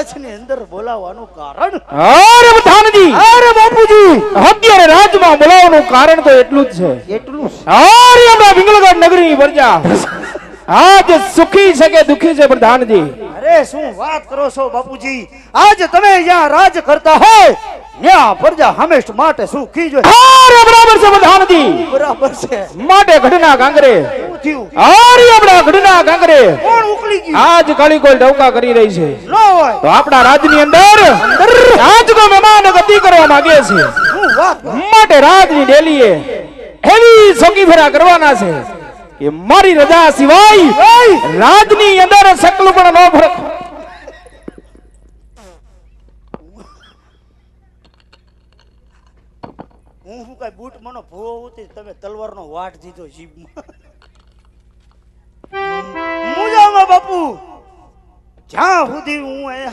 રાજની અંદર બોલાવવાનું કારણ? અરે પ્રધાનજી અરે બાપુજી! અત્યારે રાજમાં બોલાવવાનું કારણ તો એટલું જ છે. એટલું અરે આપણા વિંગલગઢ નગરી પ્રજા! આજ સુખી છે કે દુખી છે પ્રધાનજી? અરે શું વાત કરો છો બાપુજી? આજ તમે અહીંયા રાજ કરતા હોય ત્યાં પ્રજા હંમેશ માટે સુખી જોઈએ અરે બરાબર છે પ્રધાનજી બરાબર છે. માટે ઘડના ગાંગરે. શું થયું? અરે આપણા ઘડના ગાંગરે. કોણ ઉકલી ગયું? આજ કાળી કોઈ ડવકા કરી રહી છે. લો હોય. તો આપણા રાજની અંદર આજ કોઈ મહેમાન ગતિ કરવા માંગે છે? માટે રાજની ડેલીએ એવી સોકી ફેરા કરવાના છે કે મારી રજા સિવાય રાજની અંદર સકલ પણ ન ફરક હું શું કઈ બૂટ મનો ભૂવો ઉતી તમે તલવારનો વાટ દીધો જીભમાં. મુજામાં બાપુ, જ્યાં સુધી હું એ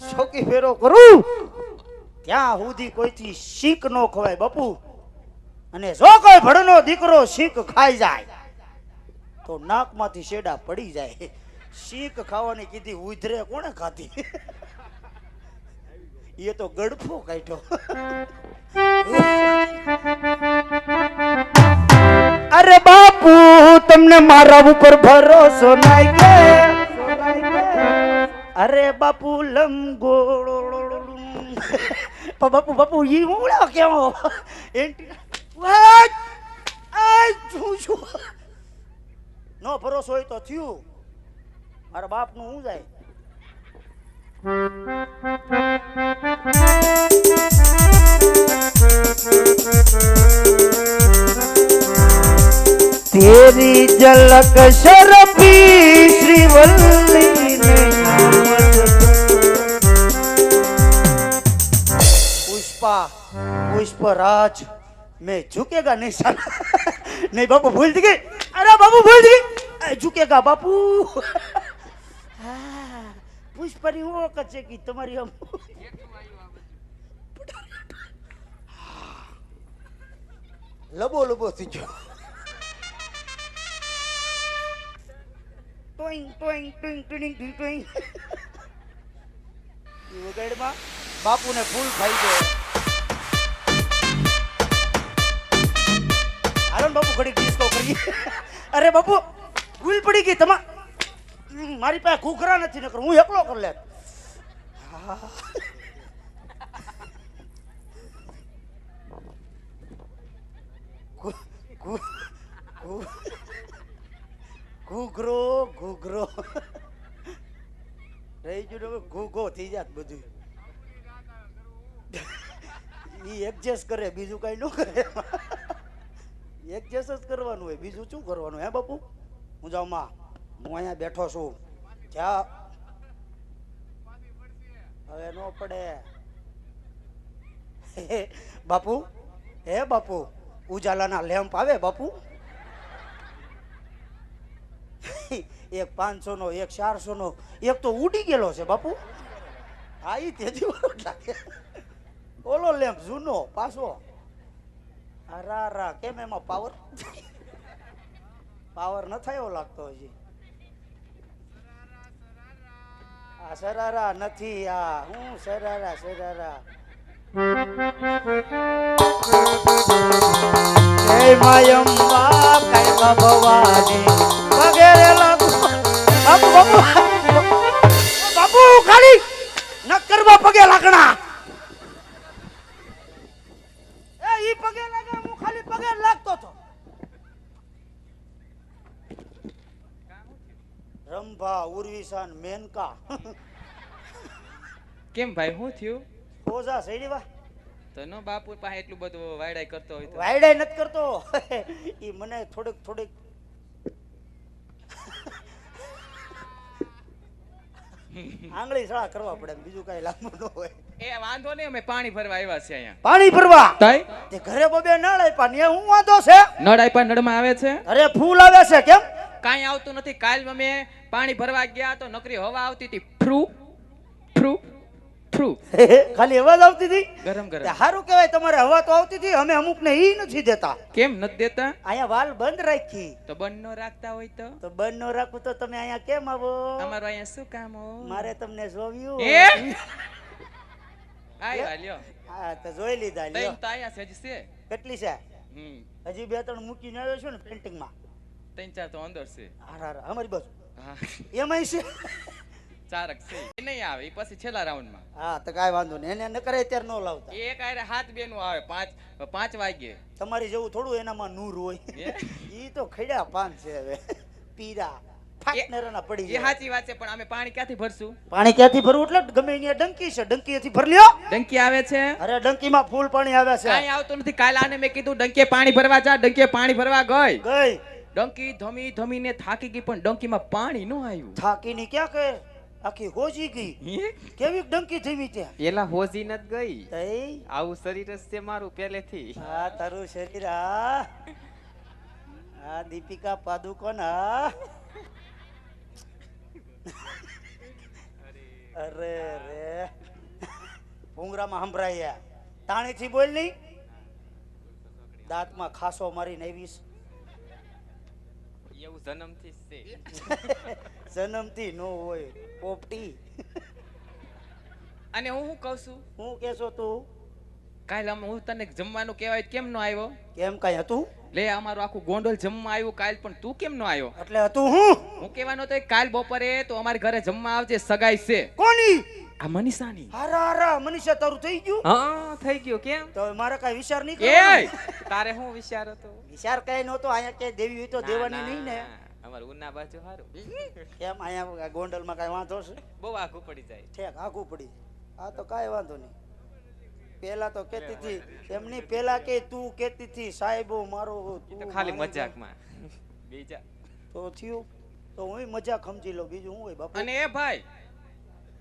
શોકી ફેરો કરું, ત્યાં સુધી કોઈથી શીખ નો ખવાય બાપુ. અને જો કોઈ ભડનો દીકરો શીખ ખાઈ જાય, તો નાકમાંથી શેડા પડી જાય. શીખ ખાવાની કીધી ઉધરે કોણે ખાધી? એ તો ગડફો કાઢ્યો. અરે બાપુ, તમને મારા ઉપર ભરોસો નાઈ કે? અરે બાપુ લંગો બાપુ બાપુ, ઈ ઉડા કેવો? નો ભરોસો હોય તો થયું. મારા બાપનું હું જાય? तेरी झलक शरफी श्रीवल्ली पुष्पा पुष्पराज मैं झुकेगा नहीं साला नहीं, बापू, भूल गए अरे, बापू, भूल गए झुकेगा बापू। પુષ્પની હું વખત છે કે તમારી આમ. લબો લબો થઈ ગયો towing towing towing towing towing ટોઈંગ. એ વગાડમાં બાપુને ફૂલ ખાઈ ગયો હાલો બાપુ ઘડી ડિસ્કો કરીએ. અરે બાપુ ભૂલ પડી ગઈ તમા હમ, મારી પાસે ઘૂઘરા નથી, નકર હું એકલો કરી લે ઘૂઘરો ઘૂઘરો. રહી ગયું ઘૂઘો થઈ જાત બધું. ઈ એડજસ્ટ કરે, બીજું કઈ ન કરે. એડજસ્ટ જ કરવાનું હોય, બીજું શું કરવાનું હે બાપુ? હું જાઉં માં. હું અહીંયા બેઠો છું. જા હવે નો પડે. બાપુ, હે બાપુ, ઉજાલાના લેમ્પ આવે બાપુ? એક પાંચસો નો એક ચારસો નો એક તો ઉડી ગયેલો છે બાપુ. હા, ઈ તેજી લાગે. ઓલો લેમ્પ જૂનો, પાછો. અરા રા કેમ એમાં પાવર પાવર ન થયો લાગતો હજી. આ સરારા નથી, આ હું સરારા સરારા જય માયમ્મા કૈવા ભવાની. વગેરે લાગુ બાપુ, ખાલી ન કરવા પગે લાગણા એ ઈ પગે લાગે હું ખાલી પગે જ લાગતો હતો રંભા ઉર્વિશાન મેનકા. કેમ ભાઈ શું થયું? ઓઝા સૈડીવા તો નો બાપુ પાસે એટલું બધું વાયડાઈ કરતો હોય તો. વાયડાય નથી કરતો. એ મને થોડીક થોડીક આંગળી સળા કરવા પડે બીજું કઈ લાંબુ ન હોય. એ વાંધો નહીં અમે પાણી ભરવા આવ્યા છે અહીંયા. પાણી ભરવા? તઈ? તે ઘરે બબે નળ આપ્યા ને હું વાંધો છે? નળ આપ્યા નળમાં આવે છે? અરે ફૂલ આવે છે કેમ? કાંઈ આવતું નથી. કાલ અમે પાણી ભરવા ગયા તો નકરી હવા આવતી હતી. ફ્રુ ફ્રુ. ફ્રુ ખાલી અવાજ આવતી હતી? ગરમ ગરમ. સારું કહેવાય તમારે હવા તો આવતી હતી અમે અમુક ને ઈ નથી દેતા. કેમ નથી દેતા? અહીંયા વાલ બંધ રાખી. તો બંધ નો રાખતા હોય તો? તો બંધ નો રાખું તો તમે અહીંયા કેમ આવો? તમારું અહીંયા શું કામ હો? મારે તમને જોવ્યું એ આયા લ્યો હા તો જોઈ લીધા લ્યો. તૈન તો આયા છે હજી છે. કેટલી છે? હજી બે ત્રણ મૂકીને આવ્યો છું ને પેન્ટિંગમાં ત્રણ ચાર તો અંદર છે. હાર હાર અમારી બાજુ. હા. એમાંય છે. ચારક છે. એ નહીં આવે એ પછી છેલ્લા રાઉન્ડમાં. હા તો કાંઈ વાંધો નહીં. એને ન કરે ત્યારે ન લાવતા. એ આરે હાથ બેનું આવે પાંચ પાંચ વાગે. તમારી જેવું થોડું એનામાં નૂર હોય. એ? તો ખડ્યા પાન છે હવે. પીરા પડી એ સાચી વાત છે પણ અમે પાણી ક્યાંથી ભરશું? પાણી ક્યાંથી ભરવું? એટલે ગમે અહીંયા ડંકી છે. ડંકીએથી ભર લ્યો. ડંકી આવે છે? અરે ડંકીમાં ફૂલ પાણી આવે છે. કાંઈ આવતું નથી. કાલે આને મેં કીધું ડંકીએ પાણી ભરવા જા. ડંકી પાણી ભરવા ગઈ. ગઈ. ડંકી ધમી ધમીને થાકી ગઈ પણ ડંકીમાં પાણી ન આવ્યું. થાકીની ક્યાં કહે આખી હોજી ગઈ. કેવી ડંકી થઈ ત્યાં પેલા હોજી નત ગઈ. આવું શરીર જ છે મારું પહેલેથી. આ તારું શરીર આ આ દીપિકા પાદુકોણ આ અરે રે. ભૂંગરામાં સંભળાયા તાણીથી બોલ નહીં. દાંતમાં ખાસો મારીને આવીશ એવું જન્મથી જ છે. જન્મથી નો હોય પોપટી. અને હું શું કહું છું? હું કેશો તું? કાલે અમે હું તને જમવાનું કહેવાય કેમ નો આવ્યો? કેમ કઈ હતું? લે અમારું આખું ગોંડલ જમવા આવ્યું કાલ પણ તું કેમ નો આવ્યો? એટલે હતું હું? હું કહેવાનો તો કાલ બપોરે તો અમારે ઘરે જમવા આવજે સગાઈ છે. કોની? આ મનીષાની. હારા હારા મનીષા તારું થઈ ગયું? હા થઈ ગયું. કેમ? તો મારે કઈ વિચાર નહીં કરવાનો. તારે શું વિચાર હતો વિચાર કઈ નહોતો અહીંયા કે દેવી હોય તો દેવાની નહીં ને. અમાર ઉના બાજુ સારું કેમ અહીંયા ગોંડલમાં કઈ વાંધો છે? બહુ આઘું પડી જાય. ઠેક આઘું પડી આ તો કાંઈ વાંધો નહીં. પેલા તો કેતી હતી એમની પેલા કે તું કેતી હતી સાહેબો મારો તું ખાલી મજાકમાં. બીજા. તો થયું. તો હું મજાક સમજી લઉં. બીજું હું હોય બાપા? અને એ ભાઈ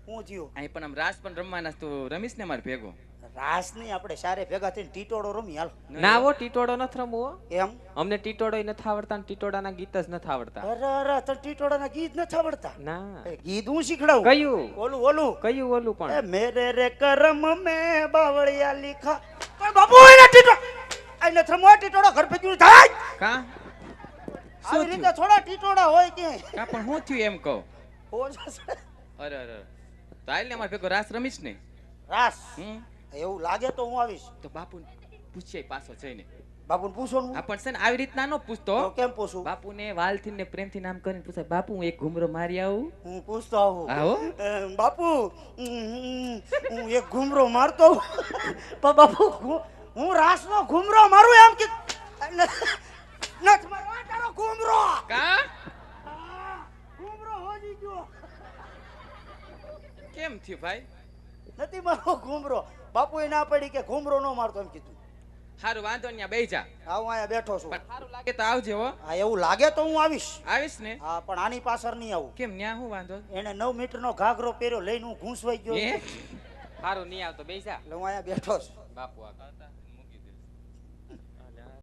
હું થયું? અહીં પણ આમ રાસ પણ રમવાના તું રમીશ ને મારે ભેગો. રાસ નહીં આપણે સારે ભેગા થઈને ટીટોડો રમી હાલ. ના હો ટીટોડો નથી રમવો એમ? અમને ટીટોડો નથી આવડતા ને ટીટોડાના ગીત જ નથી આવડતા. અરે અરે તો ટીટોડાના ગીત નથી આવડતા? ના. ગીત હું શીખડાવું? કયું? ઓલું ઓલું? કયું ઓલું પણ? મેરે રે કરમ મે બાવળિયા લીખા. પણ બાપુ એને ટીટો. એને થમવા ટીટોડો ઘર ભેગું થાય. કા? આવી રીતે થોડા ટીટોડા હોય કે કા પણ હું થયું એમ કહો? ઓછા અરે અરે. તો ને અમારે ભેગો રાસ રમીશ ને? રાસ? હમ? એવું લાગે તો હું આવીશ. તો બાપુ પૂછીએ પાછો જઈને. બાપુને પૂછો પણ છે ને આવી રીતના નો પૂછતો. કેમ પૂછું? બાપુને વાલથી ને પ્રેમથી નામ કરીને પૂછે બાપુ હું એક ઘુમરો મારી આવું. હું પૂછતો આવું. આવો. બાપુ હું એક ઘુમરો મારતો. પણ બાપુ હું રાસનો ઘુમરો મારું એમ કે ઘુમરો! કા આ, ઘુમરો હોજી ગયો કેમ થયું ભાઈ? નથી મારો ઘૂમરો. બાપુ ના પડી કે ઘૂમરો નો મારતો એમ કીધું. સારું વાંધો નહીં બેહી જા. હા હું અહીંયા બેઠો છું. સારું લાગે તો આવજે હો. હા એવું લાગે તો હું આવીશ. આવીશ ને? હા પણ આની પાછળ નહીં આવું. કેમ ન્યા હું વાંધો? એને નવ મીટર નો ઘાઘરો પહેર્યો લઈને હું ઘૂંસવાઈ ગયો સારું નહીં આવતો બેસા હું અહીંયા બેઠો છું. બાપુ આ